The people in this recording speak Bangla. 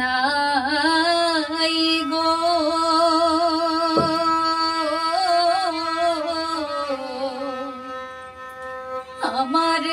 নাই গো। আমার